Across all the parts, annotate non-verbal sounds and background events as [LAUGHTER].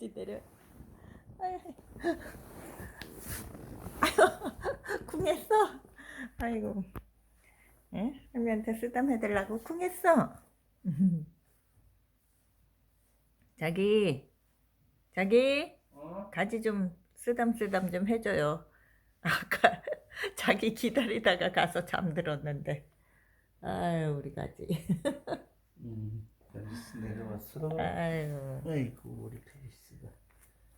가지 내려. 아유, 쿵했어. 아이고, 응? 할미한테 쓰담 해달라고 쿵했어. 자기, 자기, 어? 가지 좀 쓰담 쓰담 좀 해줘요. 아까 [LAUGHS] 자기 기다리다가 가서 잠들었는데. 아유 우리 가지. 음, 앨리스 내려왔어. 아유 아이고 우리 앨리스가.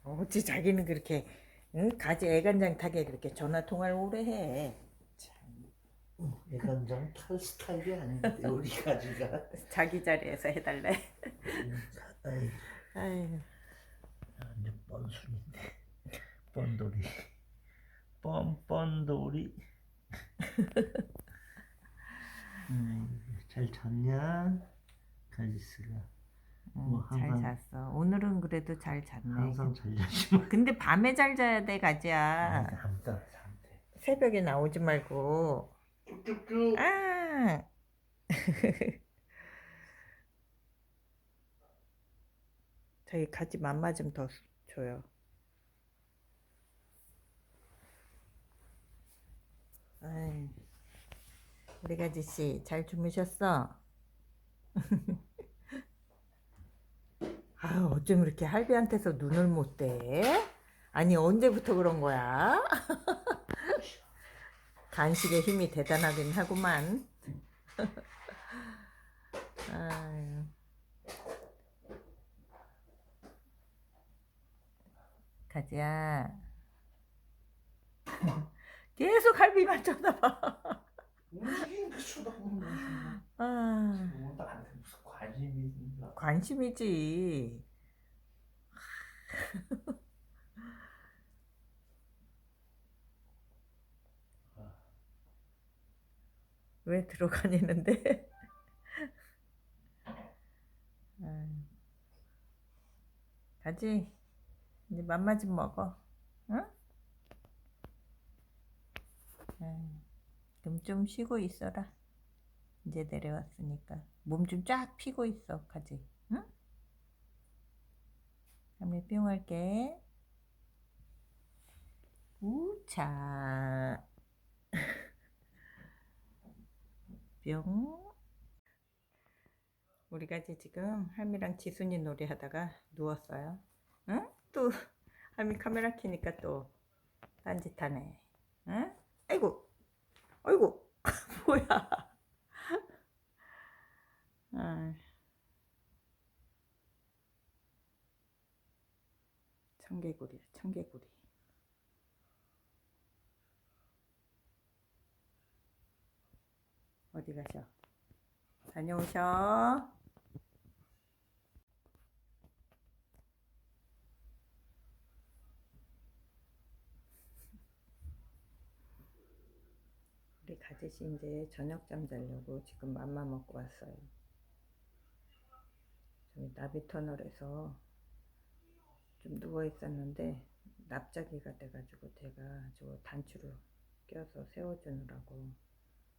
어찌 자기는 그렇게 응? 가지 애간장 타게 그렇게 전화 통화를 오래 해. 애간장 탈 스타일이 아닌데 우리 가지가. [LAUGHS] 자기 자리에서 해달래. 아이, 아유 완전 뻔순인데. 뻔돌이. 뻔뻔돌이. [LAUGHS] 음, 잘 잤냐? 앨리스가. 뭐 응, 잘 항상- 잤어. 오늘은 그래도 잘 잤네. 항상 잘 자지만. 근데 밤에 잘 자야 돼 가지야. 안 산대. 새벽에 나오지 말고. 쭉쭉쭉. 아. [LAUGHS] 저희 가지 맘마 좀 더 줘요. 아이, 우리 가지 씨 잘 주무셨어? [LAUGHS] 아유, 어쩜 이렇게 할비한테서 눈을 못 떼? 아니, 언제부터 그런 거야? [LAUGHS] 간식의 힘이 대단하긴 하구만. [LAUGHS] 아유. 가지야. [LAUGHS] 계속 할비만 쳐다봐. 움직이는 거 쳐다보는 거지. 아, 뭐 관심이? 관심이지. 왜 들어가니는데? 가지. 이제 맘마 좀 먹어. 응? 그럼 좀 쉬고 있어라. 이제 내려왔으니까. 몸 좀 쫙 피고 있어, 가지. 응? 그러면 [LAUGHS] 뿅 할게. 우차. 뿅. 우리 가지 지금 할미랑 지순이 놀이 하다가 누웠어요. 응? 또 할미 카메라 켜니까 또 딴짓하네. 응? 아이고, 아이고, [LAUGHS] 뭐야? 아. 청개구리. 어디 가셔? 다녀오셔. 우리 가지씨 이제 저녁 잠 자려고 지금 맘마 먹고 왔어요. 저기 나비터널에서 좀 누워 있었는데 납작이가 돼가지고 제가 저 단추로 껴서 세워주느라고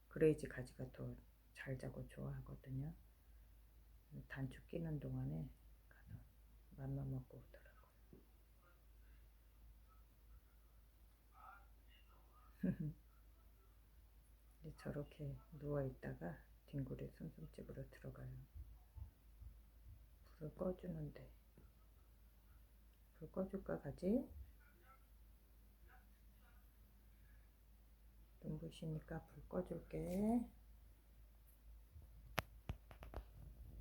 그레이지 가지가 더 잘 자고 좋아하거든요. 단추 끼는 동안에 가서 맘마 먹고 오더라고요. [LAUGHS] 저렇게 누워 있다가 뒹굴이 숨숨집으로 들어가요. 불을 꺼주는데 불 꺼줄까 가지? 눈부시니까 불 꺼줄게.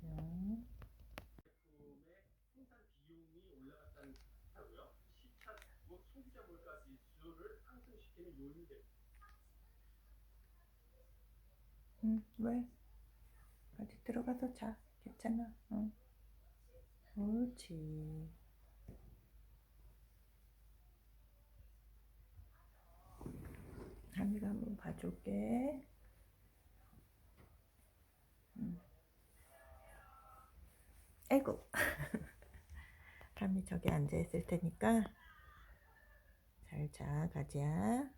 응. 응, 왜? 어디 들어가서 자. 괜찮아. 응. 옳지. 하미가 한번 봐줄게. 응. 아이고. [LAUGHS] 하미 저기 앉아 있을 테니까 잘 자, 가지야.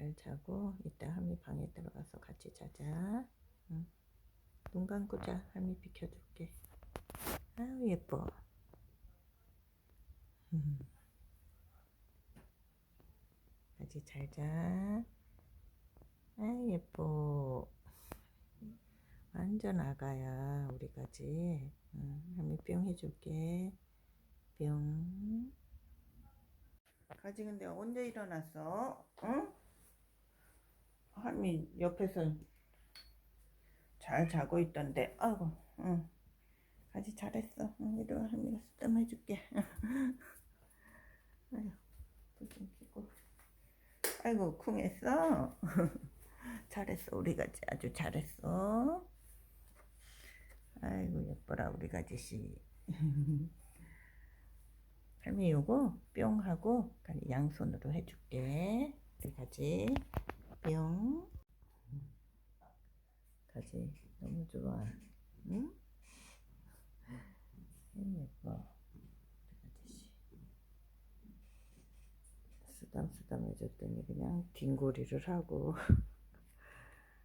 잘잘 자고 이따 할미 방에 들어가서 같이 자자. 응. 눈 감고 자. 할미 비켜줄게. 아유 예뻐. 음. 같이 잘 자. 아유 예뻐. 완전 아가야 우리 가지. 응. 할미 뿅 해줄게. 뿅. 가지 근데 언제 일어났어? 응? 할미 옆에서 잘 자고 있던데. 아이고, 응. 가지 잘했어. 응, 이리 와 할미가 쓰담 해줄게. 아이고. 아이고, 쿵했어. [LAUGHS] 잘했어, 우리 가지 아주 잘했어. 아이고 예뻐라 우리 가지씨. [LAUGHS] 할미 요거 뿅 하고 양손으로 해줄게. 우리 가지 뿅. 가지 너무 좋아. 응? 음, 예뻐. 우리 가지씨. 쓰담쓰담 해줬더니 그냥 뒹굴이를 하고 [LAUGHS]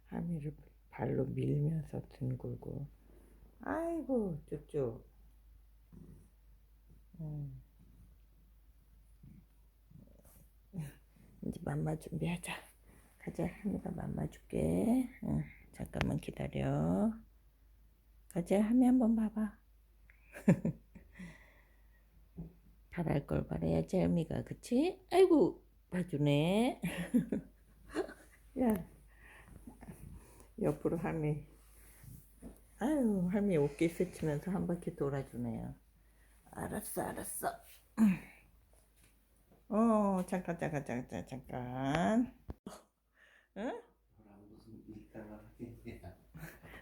할미를 발로 밀면서 뒹굴고 아이고 쭉쭉 음. [LAUGHS] 이제 맘마 준비하자 가자 할미가 맘마 줄게 응, 잠깐만 기다려. 가자 할미 한번 봐봐. [LAUGHS] 바랄 걸 바라야지 할미가. 그치? 아이고 봐주네. [LAUGHS] 야. 옆으로 할미. 아유 할미 옷깃 스치면서 한 바퀴 돌아주네요. 알았어 알았어. 어 잠깐 잠깐 잠깐 잠깐. 응? 너랑 무슨 일당을 하겠냐?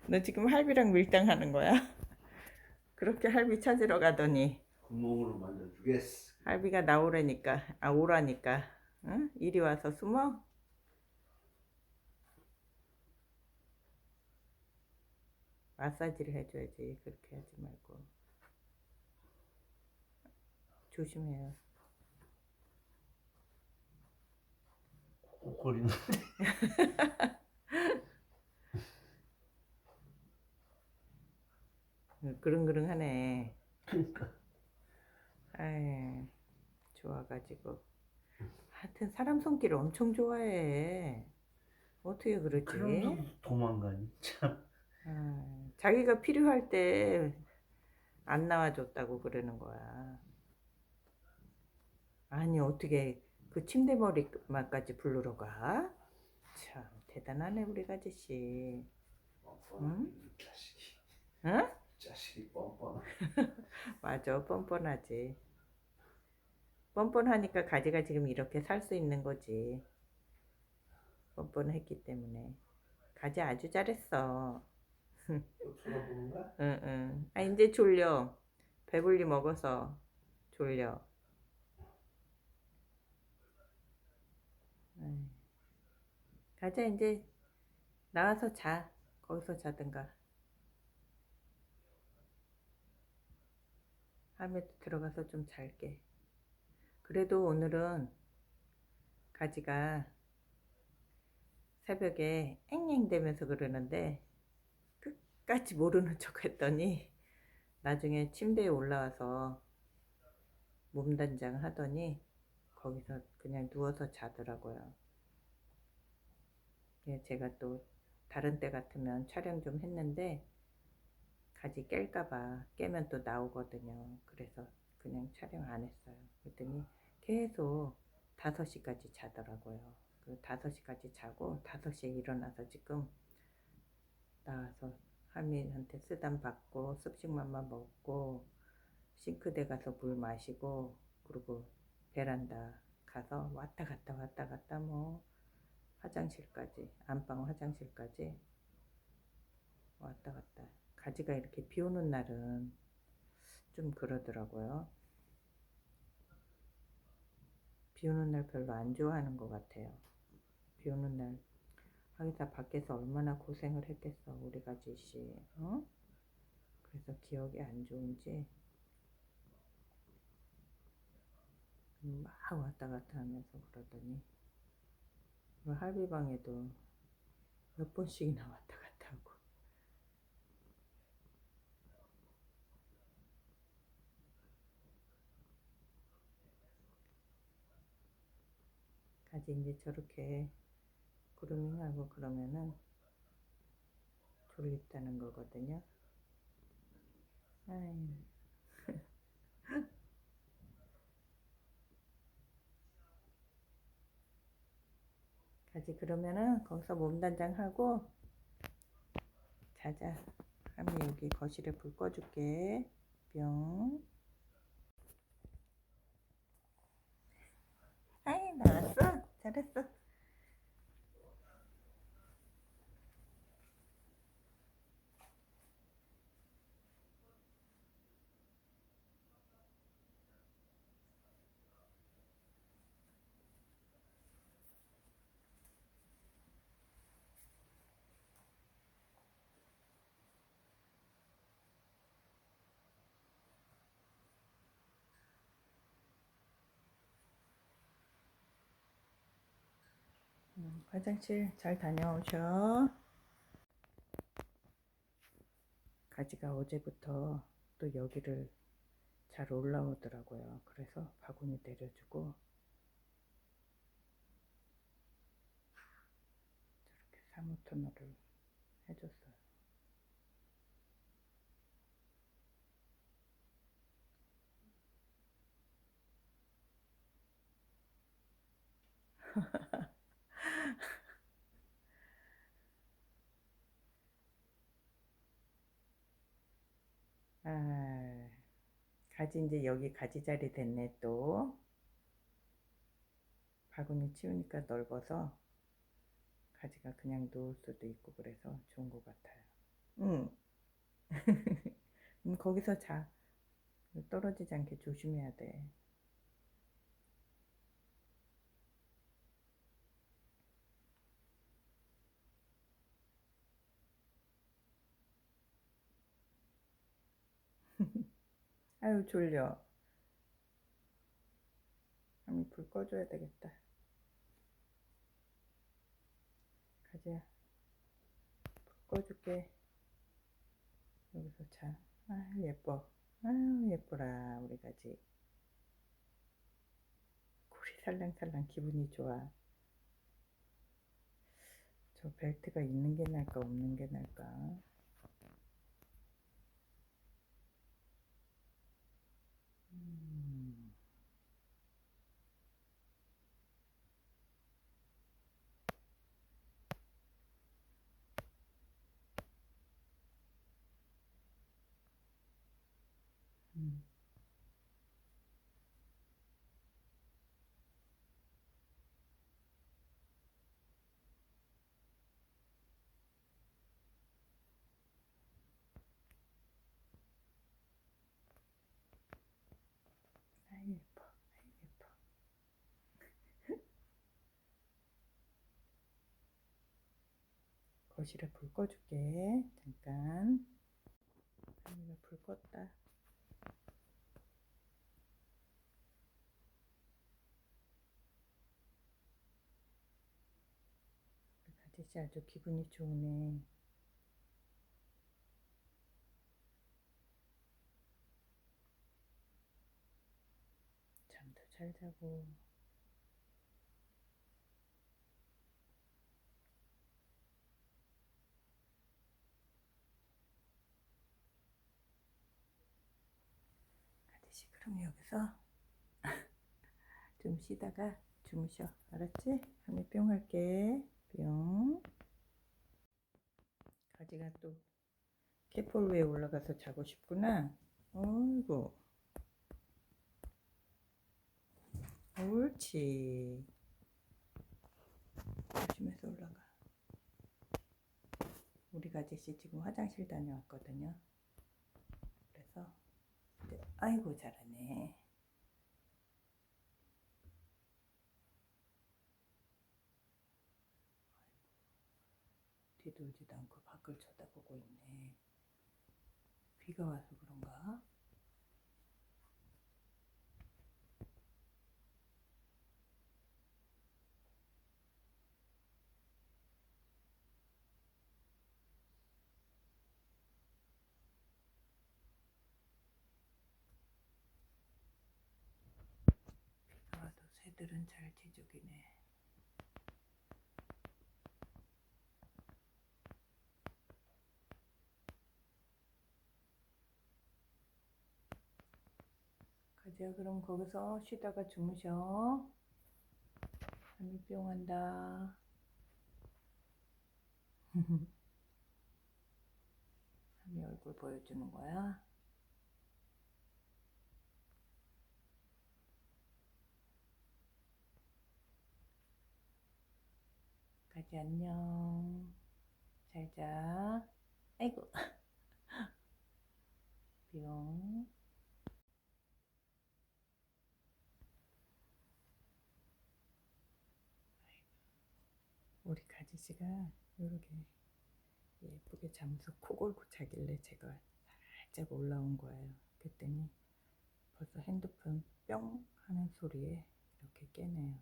너 지금 할비랑 밀당하는 거야? [LAUGHS] 그렇게 할비 찾으러 가더니 구멍으로 만들어 주겠어. 할비가 나오라니까 아 오라니까 응? 이리 와서 숨어 마사지를 해줘야지 그렇게 하지 말고 조심해요 꾹꾹거리는. [LAUGHS] 응, 그릉그릉하네 그러니까. 아이 좋아가지고 하여튼 사람 손길을 엄청 좋아해 어떻게 그러지? 그럼 도망가니 참. 아, 자기가 필요할 때 안 나와줬다고 그러는 거야. 아니 어떻게 그 침대 머리만까지 부르러 가? 참 대단하네 우리 아저씨. 뻔뻔한 자식이. 응? 자식이 뻔뻔한. [LAUGHS] 맞아 뻔뻔하지. 뻔뻔하니까 가지가 지금 이렇게 살 수 있는 거지. 뻔뻔했기 때문에 가지 아주 잘했어. 또 쳐다보는 거야? [LAUGHS] 응, 응. 아, 이제 졸려. 배불리 먹어서 졸려. 아이. 가자, 이제 나와서 자. 거기서 자든가. 할매도 들어가서 좀 잘게. 그래도 오늘은 가지가 새벽에 앵앵대면서 그러는데 끝까지 모르는 [LAUGHS] 척 했더니 나중에 침대에 올라와서 몸단장 하더니 거기서 그냥 누워서 자더라고요. 예, 제가 또 다른 때 같으면 촬영 좀 했는데 가지 깰까봐 깨면 또 나오거든요. 그래서 그냥 촬영 안 했어요. 그랬더니 계속 5시까지 자더라고요. 그 5시까지 자고 5시에 일어나서 지금 나와서 할미한테 쓰담 받고 습식맘마 먹고 싱크대 가서 물 마시고 그리고 베란다 가서 왔다 갔다 왔다 갔다 뭐 화장실까지 안방 화장실까지 왔다 갔다 가지가 이렇게 비 오는 날은 좀 그러더라고요. 비 오는 날 별로 안 좋아하는 것 같아요. 비 오는 날. 하기사 밖에서 얼마나 고생을 했겠어 우리 가지씨 어? 그래서 기억이 안 좋은지. 막 왔다 갔다 하면서 그러더니. 그 할비방에도 몇 번씩이나 왔다 갔다 가지 이제 저렇게 그루밍하고 그러면은 졸립다는 거거든요. 아유. [LAUGHS] 가지 그러면은 거기서 몸단장 하고 자자. 하면 여기 거실에 불 꺼줄게. 뿅. 아이 나왔어. 잘했어. 음, 화장실 잘 다녀오셔. 가지가 어제부터 또 여기를 잘 올라오더라고요. 그래서 바구니 내려주고 저렇게 사무 터널을 해줬어요. [LAUGHS] 아, 가지 이제 여기 가지 자리 됐네 또. 바구니 치우니까 넓어서 가지가 그냥 놓을 수도 있고 그래서 좋은 것 같아요. 응. [LAUGHS] 음, 거기서 자. 떨어지지 않게 조심해야 돼. [LAUGHS] 아유 졸려. 아니 불 꺼줘야 되겠다. 가지야. 불 꺼줄게. 여기서 자. 아유 예뻐. 아유 예뻐라 우리 가지. 골이 살랑살랑 기분이 좋아. 저 벨트가 있는 게 나을까 없는 게 나을까? 음. 아이 예뻐, 아이 예뻐. 거실에 불 꺼줄게. 잠깐. 아니가 불 껐다. 가지씨 아주 기분이 좋으네. 잠도 잘 자고. 가지씨 그럼 여기서 [LAUGHS] 좀 쉬다가 주무셔. 알았지? 한번 뿅 할게. 뿅. 가지가 또 캐폴 위에 올라가서 자고 싶구나. 어이구. 옳지. 조심해서 올라가. 우리 가지씨 지금 화장실 다녀왔거든요. 그래서 아이고 잘하네. 돌지도 않고 밖을 쳐다보고 있네. 비가 와서 그런가? 새들은 잘 지적이네. 가자 그럼 거기서 쉬다가 주무셔. 잠이 뿅 한다. 삼이 얼굴 보여주는 거야? 가지 안녕. 잘 자. 아이고. 뿅. 가지씨가 이렇게 예쁘게 잠수 코 골고 자길래 제가 살짝 올라온 거예요. 그랬더니 벌써 핸드폰 뿅 하는 소리에 이렇게 깨네요.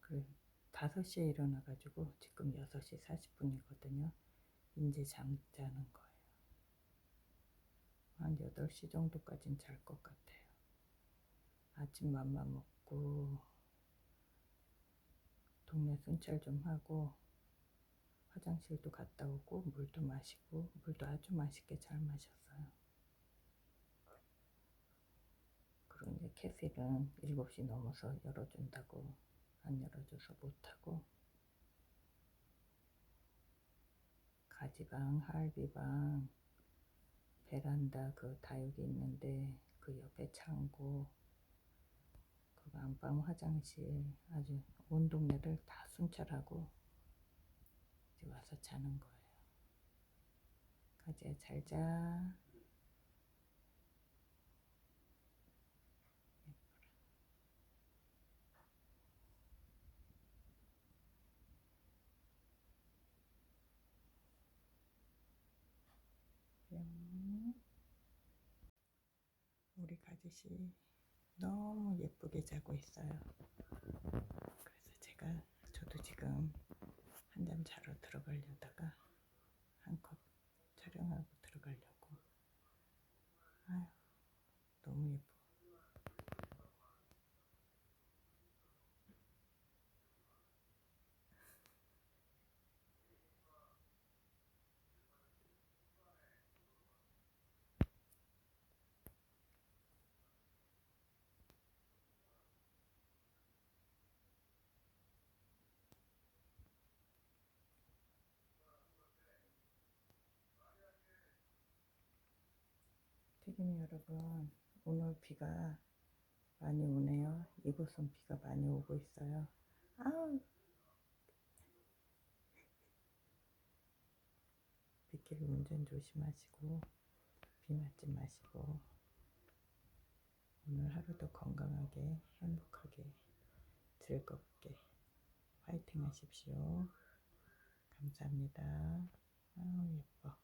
그래 5시에 일어나가지고 지금 6시 40분이거든요. 이제 잠 자는 거예요. 한 8시 정도까진 잘 것 같아요. 아침 맘마 먹고 동네 순찰 좀 하고 화장실도 갔다 오고 물도 마시고 물도 아주 맛있게 잘 마셨어요. 그리고 이제 캐슬은 7시 넘어서 열어준다고 안 열어줘서 못하고 가지방, 하얼비방, 베란다 그 다육이 있는데 그 옆에 창고 그 안방 화장실 아주 온 동네를 다 순찰하고 이제 와서 자는 거예요. 가지야 잘 자. 뿅. 우리 가지씨 너무 예쁘게 자고 있어요. 그래서 제가 저도 지금 한잠 자러 들어가려다가 한 컵 촬영하고 들어가려고. 아유, 너무 예뻐. 튀김이 여러분, 오늘 비가 많이 오네요. 이곳은 비가 많이 오고 있어요. 아우. 빗길 운전 조심하시고, 비 맞지 마시고, 오늘 하루도 건강하게, 행복하게, 즐겁게 화이팅 하십시오. 감사합니다. 아우, 예뻐.